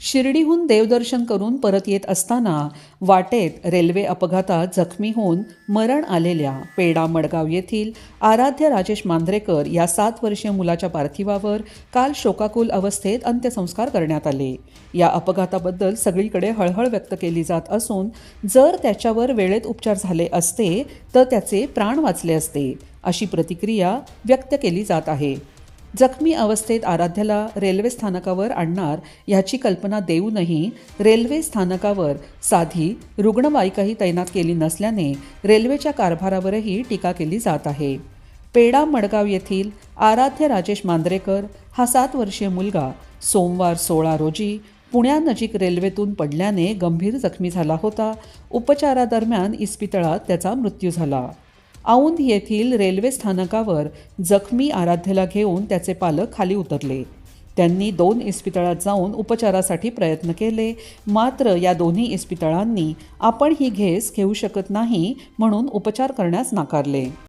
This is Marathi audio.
शिर्डीहून देवदर्शन करून परत येत असताना वाटेत रेल्वे अपघातात जखमी होऊन मरण आलेल्या पेडा मडगाव येथील आराध्य राजेश मांद्रेकर या सात वर्षीय मुलाच्या पार्थिवावर काल शोकाकुल अवस्थेत अंत्यसंस्कार करण्यात आले. या अपघाताबद्दल सगळीकडे हळहळ व्यक्त केली जात असून जर त्याच्यावर वेळेत उपचार झाले असते तर त्याचे प्राण वाचले असते अशी प्रतिक्रिया व्यक्त केली जात आहे. जखमी अवस्थेत आराध्याला रेल्वे स्थानकावर आणणार ह्याची कल्पना देऊनही रेल्वे स्थानकावर साधी रुग्णवाहिकाही तैनात केली नसल्याने रेल्वेच्या कारभारावरही टीका केली जात आहे. पेडा मडगाव येथील आराध्य राजेश मांद्रेकर हा सात वर्षीय मुलगा सोमवार सोळा रोजी पुण्यानजीक रेल्वेतून पडल्याने गंभीर जखमी झाला होता. उपचारादरम्यान इस्पितळात त्याचा मृत्यू झाला. औंध येथील रेल्वे स्थानकावर जखमी आराध्यला घेऊन त्याचे पालक खाली उतरले. त्यांनी दोन इस्पितळात जाऊन उपचारासाठी प्रयत्न केले. मात्र या दोन्ही इस्पितळांनी आपण ही घेस घेऊ शकत नाही म्हणून उपचार करण्यास नाकारले.